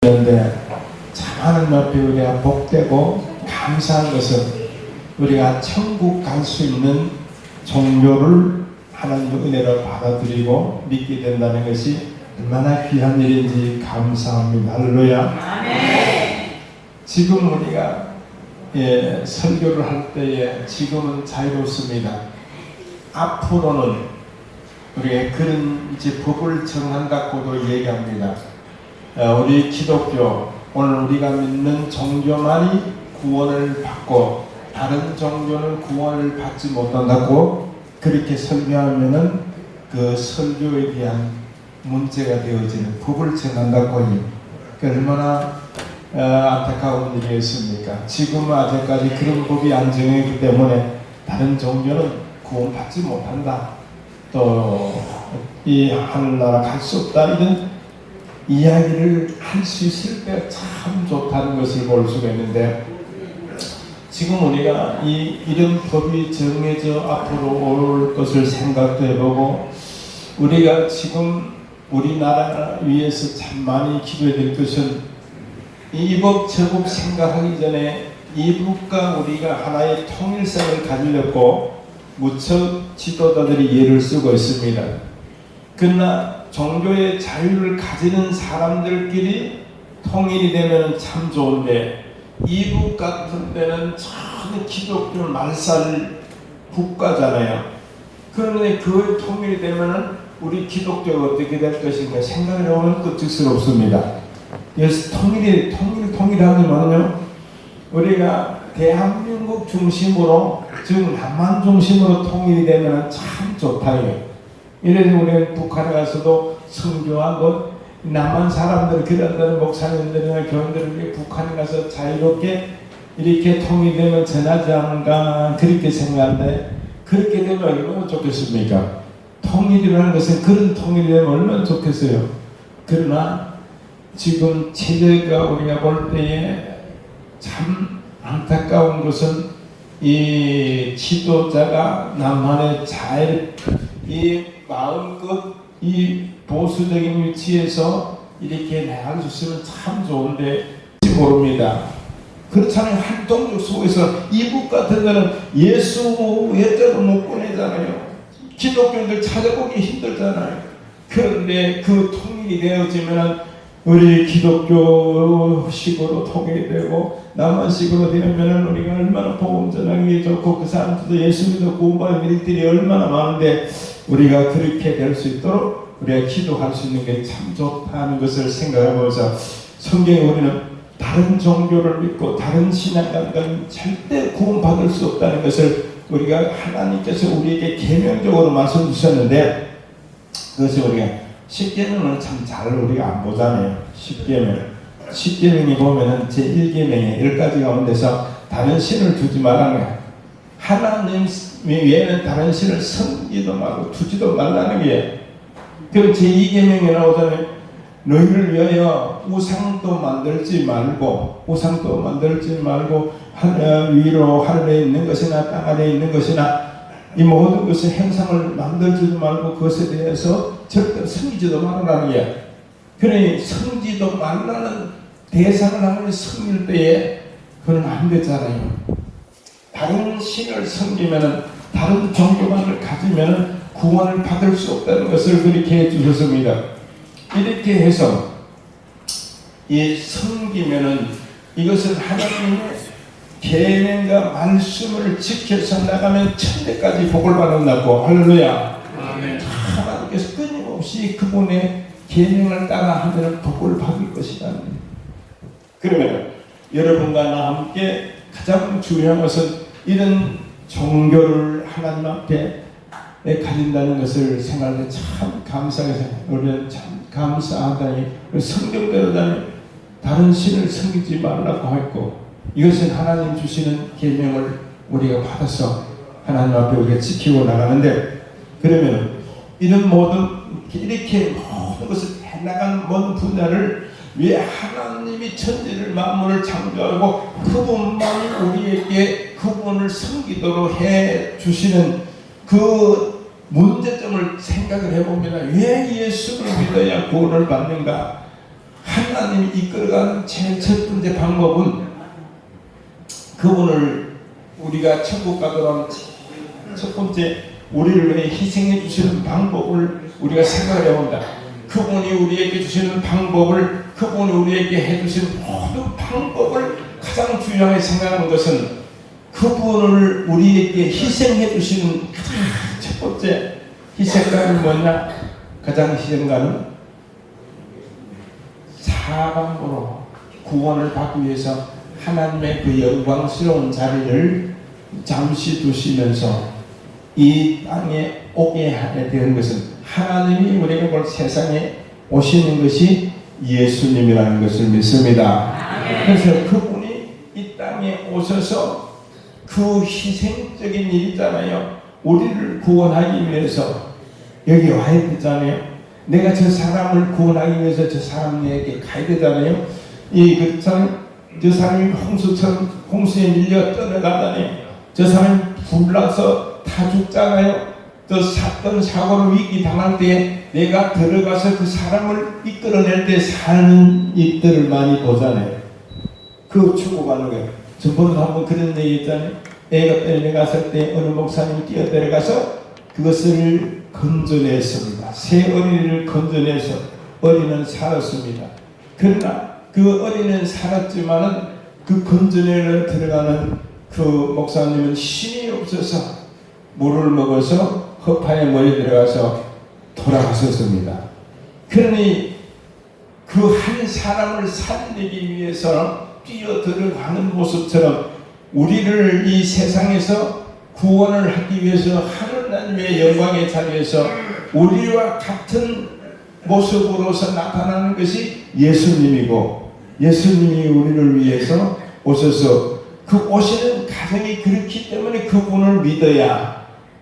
그런데 참 하나님 앞에 우리가 복되고 감사한 것은 우리가 천국 갈 수 있는 종교를 하나님의 은혜로 받아들이고 믿게 된다는 것이 얼마나 귀한 일인지 감사합니다. 할렐루야. 지금 우리가 예, 설교를 할 때에 지금은 자유롭습니다. 앞으로는 우리가 그런 이제 법을 정한다고도 얘기합니다. 어, 우리 기독교 오늘 우리가 믿는 종교만이 구원을 받고 다른 종교는 구원을 받지 못한다고 그렇게 설교하면은 그 설교에 대한 문제가 되어지는 법을 정한다고 해요. 그 얼마나 어, 안타까운 일이었습니까? 지금은 아직까지 그런 법이 안 정해있기 때문에 다른 종교는 구원받지 못한다. 또 이 하늘나라 갈 수 없다 이런 이야기를 할 수 있을 때 참 좋다는 것을 볼 수가 있는데 지금 우리가 이 이런 법이 정해져 앞으로 올 것을 생각도 해보고 우리가 지금 우리나라 위해서 참 많이 기도해야 될 것은 이법 저법 생각하기 전에 이북과 우리가 하나의 통일성을 가지려고 무척 지도자들이 예를 쓰고 있습니다. 그러나 종교의 자유를 가지는 사람들끼리 통일이 되면 참 좋은데 이북 같은 데는 전혀 기독교 말살 국가잖아요. 그런데 그 통일이 되면은 우리 기독교가 어떻게 될 것인가 생각해 보면 끝직스럽습니다. 그래서 통일이 통일 통일하면요 우리가 대한민국 중심으로 즉 남한 중심으로 통일이 되면 참 좋다요. 이래서 우리는 북한에 가서도 선교하고 남한 사람들 그런다는 목사님들이나 교인들이 북한에 가서 자유롭게 이렇게 통일되면 전하지 않은가 그렇게 생각하는데 그렇게 되면 얼마나 좋겠습니까? 통일이라는 것은 그런 통일이 되면 얼마나 좋겠어요. 그러나 지금 체제가 우리가 볼 때에 참 안타까운 것은 이 지도자가 남한의 잘, 이 마음껏 이 보수적인 위치에서 이렇게 있으면 참 좋은데 모릅니다. 그렇잖아요. 활동적 속에서 이북 같은 데는 예수 예자도 못 보내잖아요. 기독교인들 찾아보기 힘들잖아요. 그런데 그 통일이 되어지면 우리 기독교식으로 통일이 되고 남한식으로 되면 우리가 얼마나 복음 전하기 좋고 그 사람들도 예수 믿어 구원받는 일들이 얼마나 많은데 우리가 그렇게 될 수 있도록 우리가 기도할 수 있는 게 참 좋다는 것을 생각해보면서 성경에 우리는 다른 종교를 믿고 다른 신앙관과는 절대 구원받을 수 없다는 것을 우리가 하나님께서 우리에게 계명적으로 말씀 주셨는데 그것이 우리가 십계명은 참잘 우리가 안 보잖아요. 십계명. 십계명이 보면은 제 1계명에 열 가지 가운데서 다른 신을 두지 말라는. 하나님 외에는 다른 신을 섬기도 말고 두지도 말라는 게. 그럼 제 2계명에 나오잖아요. 너희를 위하여 우상도 만들지 말고 우상도 만들지 말고 하늘 위로 하늘에 있는 것이나 땅 아래에 있는 것이나 이 모든 것의 행상을 만들지도 말고 그것에 대해서 절대 섬기지도 말라는 게 그러니 섬기도 말라는 대상을 하나님 섬길 때에 그건 안 되잖아요. 다른 신을 섬기면은 다른 종교관을 가지면은 구원을 받을 수 없다는 것을 그렇게 해 주셨습니다. 이렇게 해서 이 섬기면은 이것은 하나님의 계명과 말씀을 지켜서 나가면 천대까지 복을 받는다고 할렐루야. 하나님께서 끊임없이 그분의 계명을 따라 하면 복을 받을 것이다. 그러면 여러분과 나 함께 가장 중요한 것은 이런 종교를 하나님 앞에 가진다는 것을 생각할 때 참 감사해서 우리는 참 감사하다니 성경대로다니 다른 신을 섬기지 말라고 했고 이것은 하나님 주시는 계명을 우리가 받아서 하나님 앞에 우리가 지키고 나가는데 그러면 이런 모든 이렇게 모든 것을 해나가는 모든 분야를 왜 하나님이 천지를 만물을 창조하고 그분만이 우리에게 그분을 섬기도록 해 주시는 그 문제점을 생각을 해봅니다. 왜 예수를 믿어야 구원을 받는가? 하나님이 이끌어가는 제일 첫 번째 방법은 그분을 우리가 천국 가더라는 첫 번째 우리를 위해 희생해 주시는 방법을 우리가 생각해 본다. 그분이 우리에게 주시는 방법을 그분이 우리에게 해 주시는 모든 방법을 가장 중요하게 생각하는 것은 그분을 우리에게 희생해 주시는 첫 번째 희생가는 뭐냐? 가장 희생가는 사방으로 구원을 받기 위해서 하나님의 그 영광스러운 자리를 잠시 두시면서 이 땅에 오게 하게 되는 것은 하나님이 우리가 볼 세상에 오시는 것이 예수님이라는 것을 믿습니다. 그래서 그분이 이 땅에 오셔서 그 희생적인 일이잖아요. 우리를 구원하기 위해서 여기 와야 되잖아요. 내가 저 사람을 구원하기 위해서 저 사람에게 가야 되잖아요. 이 그 사람 저 사람이 홍수처럼 홍수에 밀려 떠나가다니 저 사람이 불나서 다 죽잖아요. 또 사건 사고로 위기 당할 때 내가 들어가서 그 사람을 이끌어낼 때 사는 일들을 많이 보잖아요. 그 추구하는 거예요. 저번에도 한번 그런 얘기 있잖아요. 애가 떨려갔을 때 어느 목사님이 뛰어내려가서 그것을 건져냈습니다. 새 어린이를 건져내서 어린이는 살았습니다. 그러나 그 어린이는 살았지만은 그 건져내려 들어가는 그 목사님은 힘이 없어서 물을 먹어서 허파에 몰려 들어가서 돌아가셨습니다. 그러니 그 한 사람을 살리기 위해서 뛰어 들어가는 모습처럼 우리를 이 세상에서 구원을 하기 위해서 하나님의 영광의 자리에서 우리와 같은 모습으로서 나타나는 것이 예수님이고 예수님이 우리를 위해서 오셔서 그 오시는 가정이 그렇기 때문에 그분을 믿어야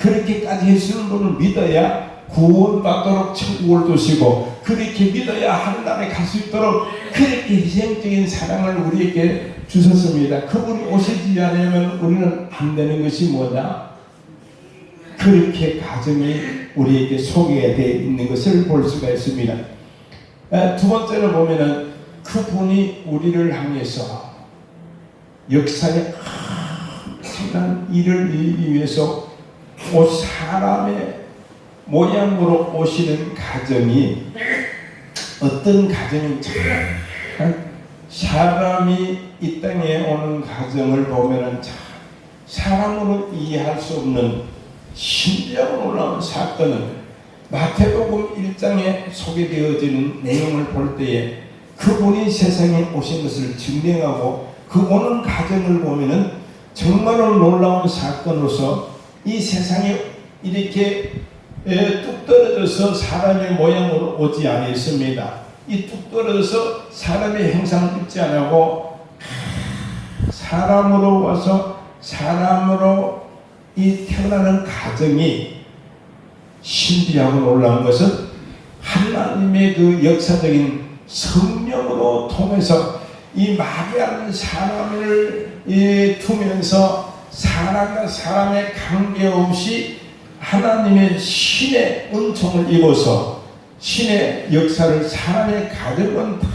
그렇게까지 해주는 분을 믿어야 구원받도록 천국을 두시고 그렇게 믿어야 하늘나라에 갈 수 있도록 그렇게 희생적인 사랑을 우리에게 주셨습니다. 그분이 오시지 않으면 우리는 안 되는 것이 뭐냐? 그렇게 가정이 우리에게 소개되어 있는 것을 볼 수가 있습니다. 아, 두 번째로 보면은 그분이 우리를 향해서 역사에 엄청난 일을 이루기 위해서 오 사람의 모양으로 오시는 가정이 어떤 가정이 참 사람이 이 땅에 오는 가정을 보면은 참 사람으로 이해할 수 없는 신비하고 놀라운 사건은 마태복음 1장에 소개되어지는 내용을 볼 때에 그분이 세상에 오신 것을 증명하고 그 오는 가정을 보면은 정말로 놀라운 사건으로서 이 세상에 이렇게 에, 뚝 떨어져서 사람의 모양으로 오지 아니했습니다. 이 뚝 떨어져서 사람의 형상을 입지 않고 사람으로 와서 사람으로 이 태어나는 가정이 신비하고 놀라운 것은 하나님의 그 역사적인 성령으로 통해서 이 마리아는 사람을 이 두면서 사람과 사람의 관계없이 하나님의 신의 은총을 입어서 신의 역사를 사람의 가정은 다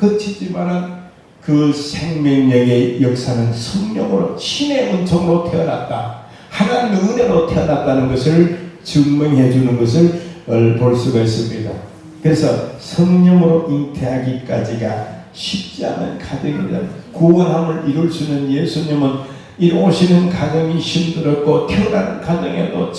거치지만은 그 생명력의 역사는 성령으로 신의 은총으로 태어났다. 하나님의 은혜로 태어났다는 것을 증명해 주는 것을 볼 수가 있습니다. 그래서 성령으로 잉태하기까지가 쉽지 않은 가정입니다. 구원함을 이룰 수 있는 예수님은 이 오시는 가정이 힘들었고 태어나는 가정에도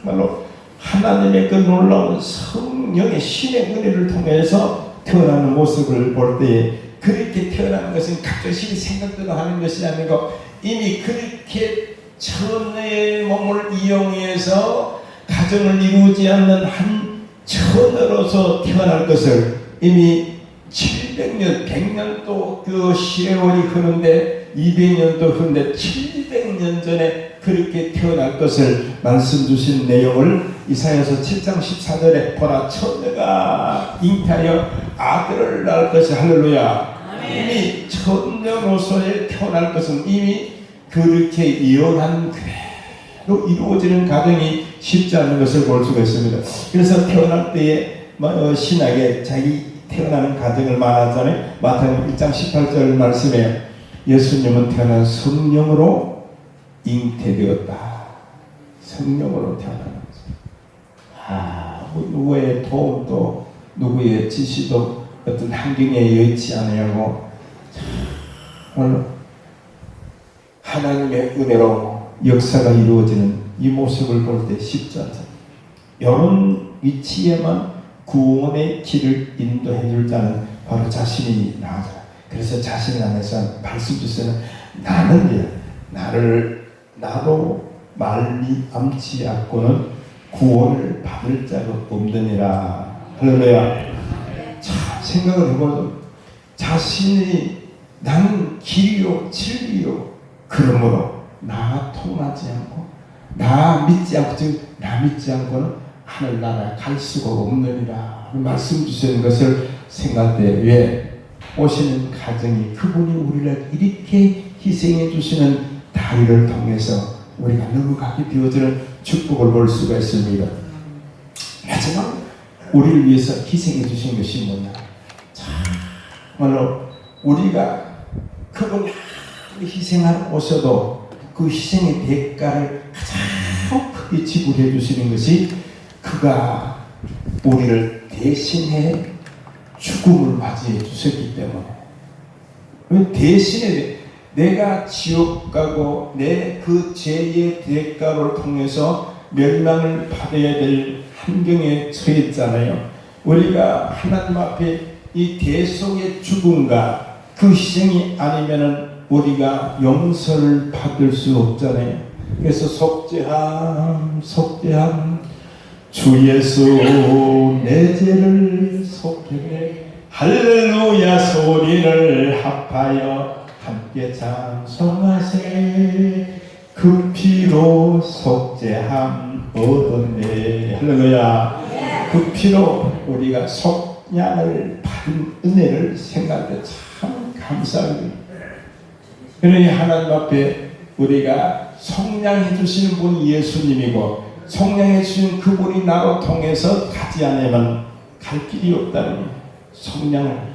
정말로 하나님의 그 놀라운 성령의 신의 은혜를 통해서 태어나는 모습을 볼 때에 그렇게 태어나는 것은 각자식이 생각대로 하는 것이 아니고 이미 그렇게 천의 몸을 이용해서 가정을 이루지 않는 한 처녀로서 태어날 것을 이미 700년, 100년 또그 세월이 흐른데 200년도 흐른데 700년 전에 그렇게 태어날 것을 말씀 주신 내용을 이사야서 7장 14절에 보라 처녀가 잉태하여 아들을 낳을 것이 할렐루야 이미 처녀로서의 태어날 것은 이미 그렇게 예언한 그대로 이루어지는 과정이 쉽지 않은 것을 볼 수가 있습니다. 그래서 태어날 때에 뭐, 어, 신학에 자기 태어나는 가정을 말하잖아요. 마태복음 1장 18절 말씀에 예수님은 태어난 성령으로 잉태되었다. 성령으로 태어난 거죠. 아, 뭐 누구의 도움도 누구의 지시도 어떤 환경에 여의치 않으려고 정말 하나님의 은혜로 역사가 이루어지는 이 모습을 볼 때 쉽지 않습니다. 이런 위치에만 구원의 길을 인도해 줄 자는 바로 자신이 나아가. 그래서 자신 안에서 말씀 주세요. 나는 이래. 나를 나로 말미암지 않고는 구원을 받을 자가 없느니라. 할렐루야. 참 생각을 해보죠. 자신이 나는 길이요 진리요 그러므로 나 통하지 않고 나 믿지 않고 즉나 믿지 않고는 하늘나라에 갈 수가 없느니라 말씀 주시는 것을 왜 오시는 가정이 그분이 우리를 이렇게 희생해 주시는 다리를 통해서 우리가 넘어가게 되어지는 축복을 볼 수가 있습니다. 마지막 우리를 위해서 희생해 주신 것이 뭐냐? 정말로 우리가 그분이 희생하러 오셔도 그 희생의 대가를 가장 크게 지불해 주시는 것이 그가 우리를 대신해 죽음을 맞이해 주셨기 때문에 왜 대신에 내가 지옥 가고 내 그 죄의 대가를 통해서 멸망을 받아야 될 환경에 처했잖아요. 우리가 하나님 앞에 이 대속의 죽음과 그 희생이 아니면은 우리가 용서를 받을 수 없잖아요. 그래서 속죄함, 속죄함, 주 예수 내 죄를 속죄해 할렐루야 소리를 합하여 함께 찬송하세. 그 피로 속죄함 얻었네. 할렐루야. 그 피로 우리가 속량을 받은 은혜를 생각할 때 참 감사합니다. 그러니 하나님 앞에 우리가 속량해 주시는 분이 예수님이고 속량해 주신 그분이 나로 통해서 가지 않으면 갈 길이 없다는. 속량을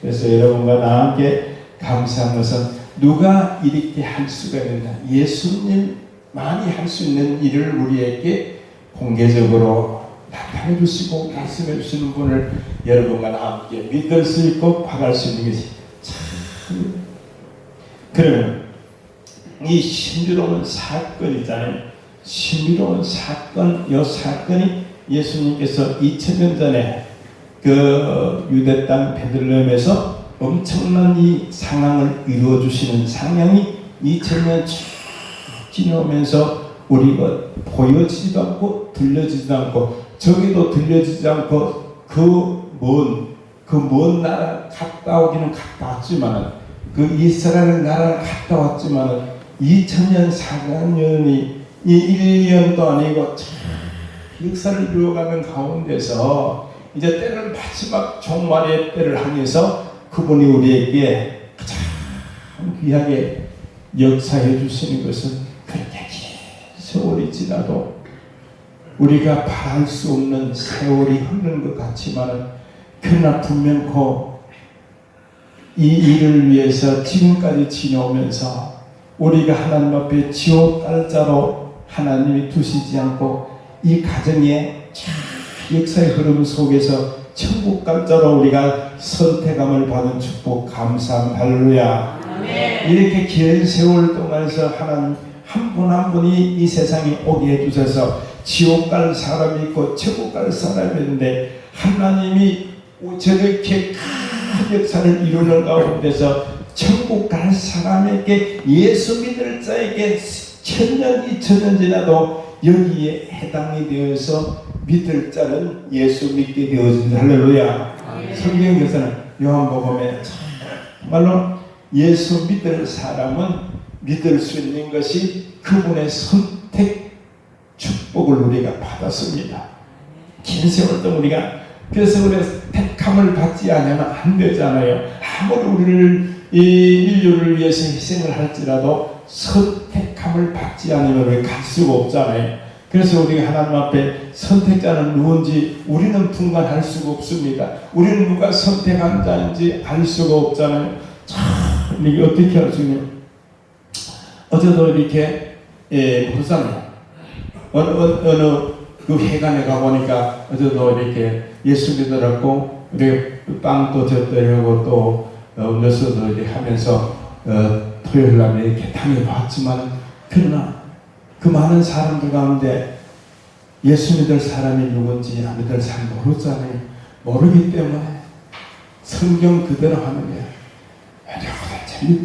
그래서 여러분과 나와 함께 감사한 것은 누가 이렇게 할 수가 있느냐 예수님만이 할 수 있는 일을 우리에게 공개적으로 나타내 주시고 말씀해 주시는 분을 여러분과 나와 함께 믿을 수 있고 바랄 수 있는 것이 참 그러면 이 신비로운 사건이잖아요. 신비로운 사건, 이 사건이 예수님께서 2000년 전에 그 유대 땅 베들레헴에서 엄청난 이 상황을 이루어 주시는 상황이 2000년 쭉 지나오면서 우리가 보여지지도 않고 들려지지도 않고 저기도 들려지지 않고 그 먼 그 먼 나라 갔다 오기는 갔다 왔지만은 그 이스라엘 나라를 갔다 왔지만은 2000년 4년이 이 1년도 아니고 참 역사를 이루어가는 가운데서 이제 때를 마지막 종말의 때를 향해서 그분이 우리에게 가장 귀하게 역사해 주시는 것은 그렇게 긴 세월이 지나도 우리가 바랄 수 없는 세월이 흐르는 것 같지만은 그러나 분명코 이 일을 위해서 지금까지 지내오면서 우리가 하나님 앞에 지옥 달자로 하나님이 두시지 않고 이 가정의 참 역사의 흐름 속에서 천국 갈자로 우리가 선택함을 받은 축복 감사함 할렐루야. 이렇게 긴 세월 동안에서 하나님 한 분 한 분이 이 세상에 오게 해주셔서 지옥 갈 사람이 있고 천국 갈 사람이 있는데 하나님이 저렇게 큰 역사를 이루는 가운데서 천국 갈 사람에게 예수 믿을 자에게 천년 이 천년 지나도 여기에 해당이 되어서 믿을 자는 예수 믿게 되어진다 할렐루야. 성경에서는 요한복음에 정말로 예수 믿을 사람은 믿을 수 있는 것이 그분의 선택 축복을 우리가 받았습니다. 긴 세월 동안 우리가 그래서 우리가 택함을 받지 않으면 안 되잖아요. 아무리 우리를 이 인류를 위해서 희생을 할지라도 선 택함을 받지 않으면 우리 갈 수가 없잖아요. 그래서 우리가 하나님 앞에 선택자는 누군지 우리는 분간할 수가 없습니다. 우리는 누가 선택한 자인지 알 수가 없잖아요. 참 이게 어떻게 할 수 있냐? 어제도 이렇게 예, 보잖아요. 어느 어느, 어느 그 회관에 가 보니까 어제도 이렇게 예수 믿으라고 우리 빵도 젓더라고 또 어, 음료수도 이렇게 하면서 어, 토요일 날에 이렇게 당해봤지만 그러나 그 많은 사람들 가운데 예수 믿을 사람이 누군지 안 믿을 사람이 모르잖아요. 모르기 때문에 성경 그대로 하는 거예요.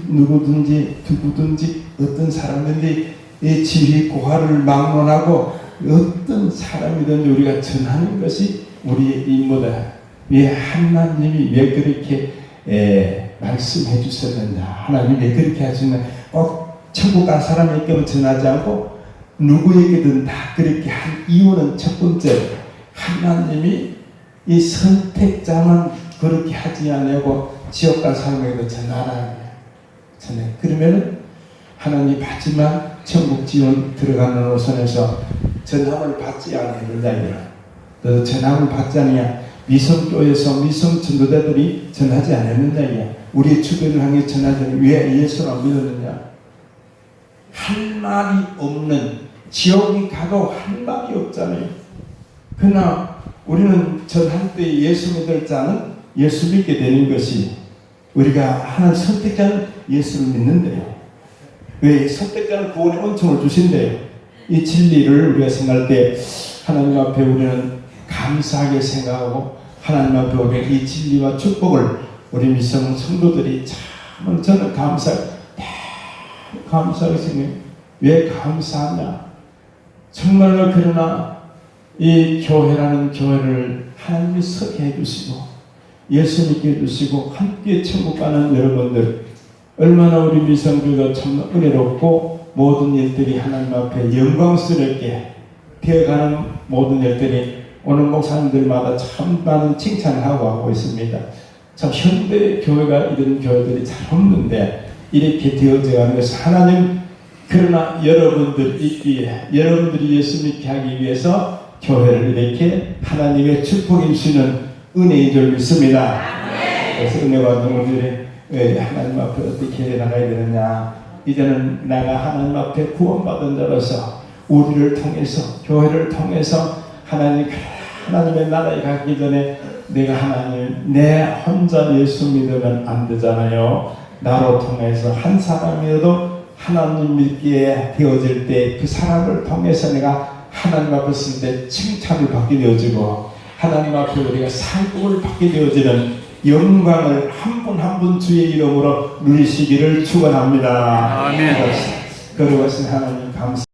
누구든지, 누구든지 어떤 사람든지 이 지휘 고하를 막론하고 어떤 사람이든지 우리가 전하는 것이 우리의 임무다. 왜 하나님이 왜 그렇게 에, 말씀해 주셨느냐? 하나님이 왜 그렇게 하시냐? 꼭 천국 간 사람에게만 전하지 않고 누구에게든 다 그렇게 한 이유는 첫 번째 하나님이 이 선택자만 그렇게 하지 않고 지옥 간 사람에게도 전하라. 전해. 그러면은 하나님 받지만 천국 지원 들어가는 노선에서 전함을 받지 않느냐 이거야. 너 전함을 받지 않느냐. 미성교에서 미성 전도자들이 전하지 않았느냐 이거야. 우리 주변을 향해 전하더니 왜 예수를 안 믿었느냐. 할 말이 없는 지옥이 가도 할 말이 없잖아요. 그러나 우리는 전할 때 예수 믿을 자는 예수 믿게 되는 것이 우리가 하는 선택자는 예수를 믿는데요. 왜 선택자는 구원의 은총을 주신대요. 이 진리를 우리가 생각할 때 하나님 앞에 우리는 감사하게 생각하고 하나님 앞에 우리가 이 진리와 축복을 우리 미성 성도들이 참 저는 감사 생각해요. 왜 감사하냐? 정말로 그러나 이 교회라는 교회를 하나님이 서게 해주시고 예수 믿게 해주시고 함께 천국 가는 여러분들 얼마나 우리 미성교가 참 은혜롭고 모든 일들이 하나님 앞에 영광스럽게 되어가는 모든 일들이 오늘 목사님들마다 참 많은 칭찬을 하고 하고 있습니다. 참 현대 교회가 이런 교회들이 잘 없는데 이렇게 되어져 가는 것은 하나님 그러나 여러분들 있기에 여러분들이 예수 믿게 하기 위해서 교회를 이렇게 하나님의 축복해 주시는 은혜인 줄 믿습니다. 그래서 은혜 받는 우리들이 왜 하나님 앞에 어떻게 나가야 되느냐 이제는 내가 하나님 앞에 구원받은 자로서 우리를 통해서 교회를 통해서 하나님 하나님의 나라에 가기 전에 내가 하나님 내 혼자 예수 믿으면 안 되잖아요. 나로 통해서 한 사람이라도 하나님 믿기에 되어질 때 그 사람을 통해서 내가 하나님 앞에 쓸때 칭찬을 받게 되어지고 하나님 앞에 우리가 상급을 받게 되어지는 영광을 한 분 한 분 주의 이름으로 누리시기를 축원합니다. 아멘. 그러고서 하나님 감사.